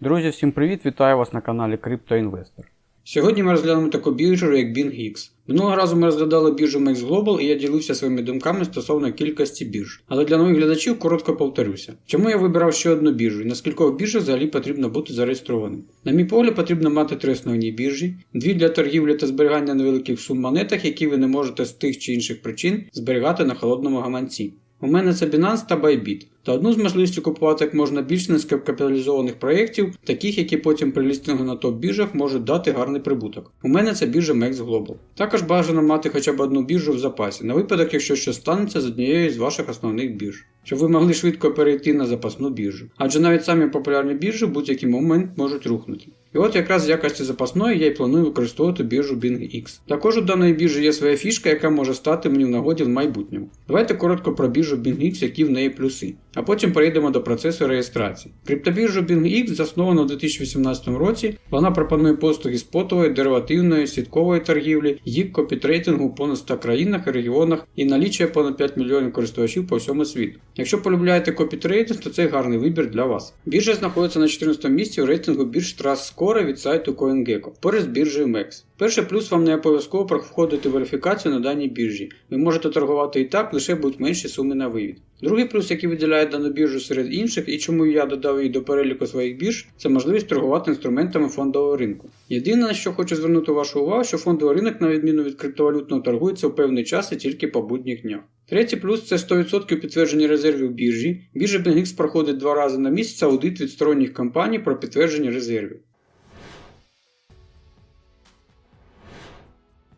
Друзі, всім привіт! Вітаю вас на каналі CryptoInvestor. Сьогодні ми розглянемо таку біржу, як BingX. Минулого разу ми розглядали біржу Max Global і я ділився своїми думками стосовно кількості бірж. Але для нових глядачів коротко повторюся. Чому я вибирав ще одну біржу і на скількох біржах взагалі потрібно бути зареєстрованим? На мій погляд, потрібно мати три основні біржі, дві для торгівлі та зберігання невеликих сум монетах, які ви не можете з тих чи інших причин зберігати на холодному гаманці. У мене це Binance та Bybit, та одну з можливістю купувати як можна більше низькокапіталізованих проєктів, таких, які потім при лістингу на топ-біржах можуть дати гарний прибуток. У мене це біржа Max Global. Також бажано мати хоча б одну біржу в запасі, на випадок, якщо щось станеться з однією з ваших основних бірж. Щоб ви могли швидко перейти на запасну біржу. Адже навіть самі популярні біржі в будь-який момент можуть рухнути. І от якраз в якості запасної я й планую використовувати біржу BingX. Також у даної біржі є своя фішка, яка може стати мені в нагоді в майбутньому. Давайте коротко про біржу BingX, які в неї плюси, а потім перейдемо до процесу реєстрації. Криптобіржа BingX заснована у 2018 році. Вона пропонує послуги спотової, деривативної, сіткової торгівлі, і копітрейдингу у понад 100 країнах і регіонах і налічує понад 5 мільйонів користувачів по всьому світу. Якщо полюбляєте копітрейдинг, то це гарний вибір для вас. Біржа знаходиться на 14 місці у рейтингу бірж Trust Score від сайту CoinGecko, поряд з біржею MEX. Перший плюс вам не обов'язково проходити верифікацію на даній біржі. Ви можете торгувати і так, лише будуть менші суми на вивід. Другий плюс, який виділяє дану біржу серед інших, і чому я додав її до переліку своїх бірж, це можливість торгувати інструментами фондового ринку. Єдине, на що хочу звернути вашу увагу, що фондовий ринок, на відміну від криптовалютного, торгується у певний час і тільки по будніх днях. Третій плюс це 100% підтвердження резервів біржі. Біржа BingX проходить два рази на місяць аудит від сторонніх компаній про підтвердження резервів.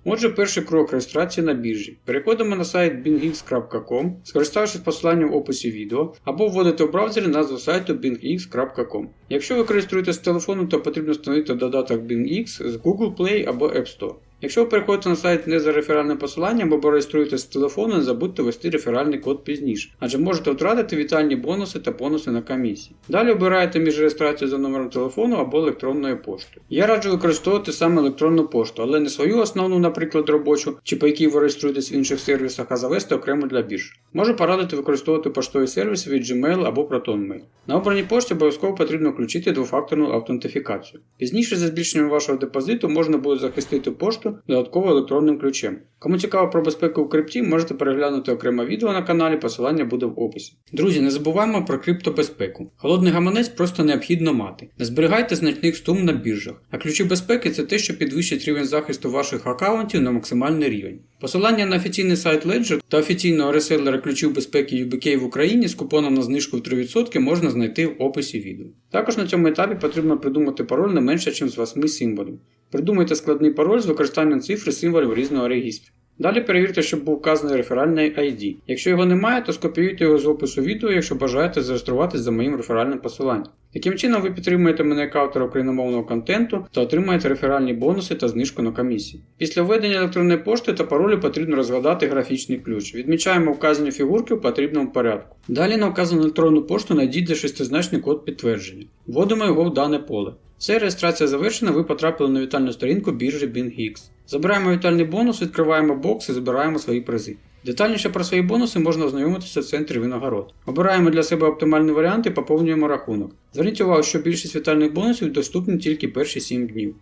Отже, перший крок реєстрації на біржі. Переходимо на сайт bingx.com, скориставшись посиланням в описі відео, або вводите в браузері назву сайту bingx.com. Якщо ви користуєтесь телефоном, то потрібно встановити додаток BingX з Google Play або App Store. Якщо ви переходите на сайт не за реферальним посиланням або реєструєтесь з телефону, не забудьте ввести реферальний код пізніше, адже можете втратити вітальні бонуси та бонуси на комісії. Далі обираєте між реєстрацією за номером телефону або електронною поштою. Я раджу використовувати саме електронну пошту, але не свою основну, наприклад, робочу, чи по якій ви реєструєтесь в інших сервісах, а завести окремо для бірж. Можу порадити використовувати поштові сервіси від Gmail або ProtonMail. На обраній пошті обов'язково потрібно включити двофакторну аутентифікацію. Пізніше за збільшенням вашого депозиту можна буде захистити пошту додатково електронним ключем. Кому цікаво про безпеку у крипті, можете переглянути окреме відео на каналі, посилання буде в описі. Друзі, не забуваємо про криптобезпеку. Холодний гаманець просто необхідно мати. Не зберігайте значних сум на біржах, а ключі безпеки це те, що підвищить рівень захисту ваших аккаунтів на максимальний рівень. Посилання на офіційний сайт Ledger та офіційного реселера ключів безпеки UBK в Україні з купоном на знижку в 3% можна знайти в описі відео. Також на цьому етапі потрібно придумати пароль не менше, ніж з 8 символів. Придумайте складний пароль з використанням цифр і символів різного регістру. Далі перевірте, щоб був вказаний реферальний ID. Якщо його немає, то скопіюйте його з опису відео, якщо бажаєте зареєструватися за моїм реферальним посиланням. Таким чином ви підтримуєте мене як автора україномовного контенту та отримаєте реферальні бонуси та знижку на комісії. Після введення електронної пошти та паролю потрібно розгадати графічний ключ. Відмічаємо вказані фігурки в потрібному порядку. Далі на вказану електронну пошту найдіть шестизначний код підтвердження. Вводимо його в дане поле. Все, реєстрація завершена, ви потрапили на вітальну сторінку біржі BingX. Забираємо вітальний бонус, відкриваємо бокс і збираємо свої призи. Детальніше про свої бонуси можна ознайомитися в центрі винагород. Обираємо для себе оптимальний варіант і поповнюємо рахунок. Зверніть увагу, що більшість вітальних бонусів доступні тільки перші 7 днів.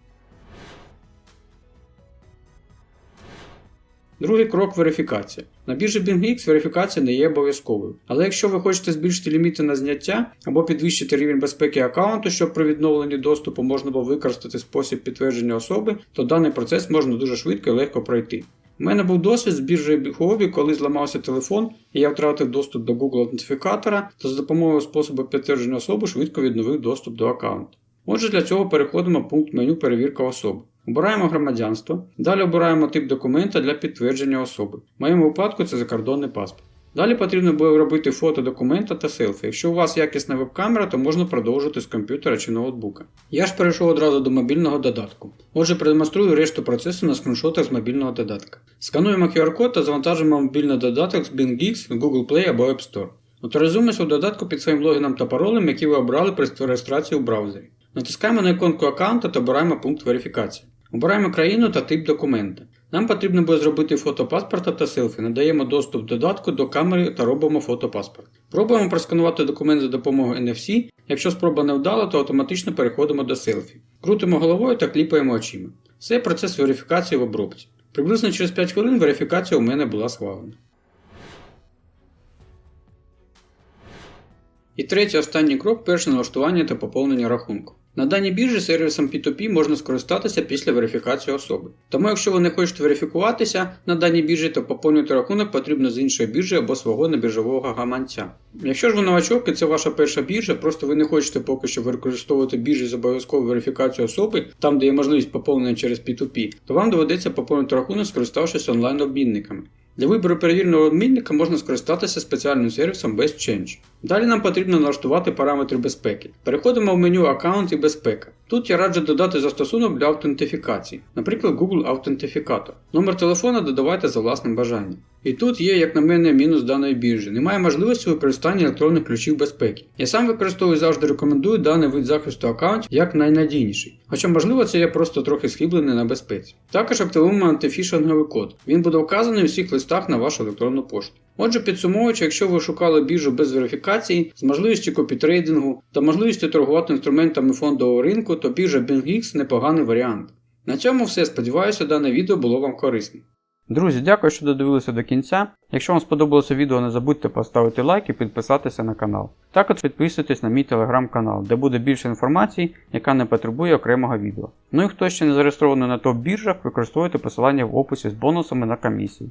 Другий крок верифікація. На біржі BingX верифікація не є обов'язковою. Але якщо ви хочете збільшити ліміти на зняття або підвищити рівень безпеки аккаунту, щоб при відновленні доступу можна було використати спосіб підтвердження особи, то даний процес можна дуже швидко і легко пройти. У мене був досвід з біржею Huobi, коли зламався телефон і я втратив доступ до Google аутентифікатора, то за допомогою способу підтвердження особи швидко відновив доступ до аккаунту. Отже, для цього переходимо в пункт меню Перевірка особи. Обираємо громадянство, далі обираємо тип документа для підтвердження особи. В моєму випадку це закордонний паспорт. Далі потрібно буде робити фото документа та селфі. Якщо у вас якісна веб-камера, то можна продовжити з комп'ютера чи ноутбука. Я ж перейшов одразу до мобільного додатку. Отже, продемонструю решту процесу на скріншотах з мобільного додатка. Скануємо QR-код та завантажуємо мобільний додаток з BingX, Google Play або App Store. Авторизуємося у додатку під своїм логіном та паролем, які ви обрали при реєстрації у браузері. Натискаємо на іконку аккаунта та обираємо пункт верифікації. Обираємо країну та тип документа. Нам потрібно буде зробити фото паспорта та селфі. Надаємо доступ додатку до камери та робимо фото паспорт. Пробуємо просканувати документ за допомогою NFC. Якщо спроба не вдала, то автоматично переходимо до селфі. Крутимо головою та кліпаємо очима. Все процес верифікації в обробці. Приблизно через 5 хвилин верифікація у мене була схвалена. І третій останній крок перше налаштування та поповнення рахунку. На даній біржі сервісом P2P можна скористатися після верифікації особи. Тому, якщо ви не хочете верифікуватися на даній біржі, то поповнювати рахунок потрібно з іншої біржі або свого небіржового гаманця. Якщо ж ви новачок і це ваша перша біржа, просто ви не хочете поки що використовувати біржі з обов'язковою верифікацією особи, там де є можливість поповнення через P2P, то вам доведеться поповнити рахунок, скориставшись онлайн-обмінниками. Для вибору перевіреного обмінника можна скористатися спеціальним сервісом BestChange. Далі нам потрібно налаштувати параметри безпеки. Переходимо в меню Аккаунт і безпека. Тут я раджу додати застосунок для аутентифікації, наприклад, Google Аутентифікатор. Номер телефона додавайте за власним бажанням. І тут є, як на мене, мінус даної біржі. Немає можливості використання електронних ключів безпеки. Я сам використовую і завжди рекомендую даний вид захисту аккаунтів як найнадійніший. Хоча, можливо, це я просто трохи схиблений на безпеці. Також активуємо антифішинговий код. Він буде вказаний у всіх листах на вашу електронну пошту. Отже, підсумовуючи, якщо ви шукали біржу без верифікації, з можливістю копітрейдингу та можливістю торгувати інструментами фондового ринку, то біржа BingX непоганий варіант. На цьому все. Сподіваюся, дане відео було вам корисним. Друзі, дякую, що додивилися до кінця. Якщо вам сподобалося відео, не забудьте поставити лайк і підписатися на канал. Також підписуйтесь на мій телеграм-канал, де буде більше інформації, яка не потребує окремого відео. Ну і хто ще не зареєстрований на топ-біржах, використовуйте посилання в описі з бонусами на комісії.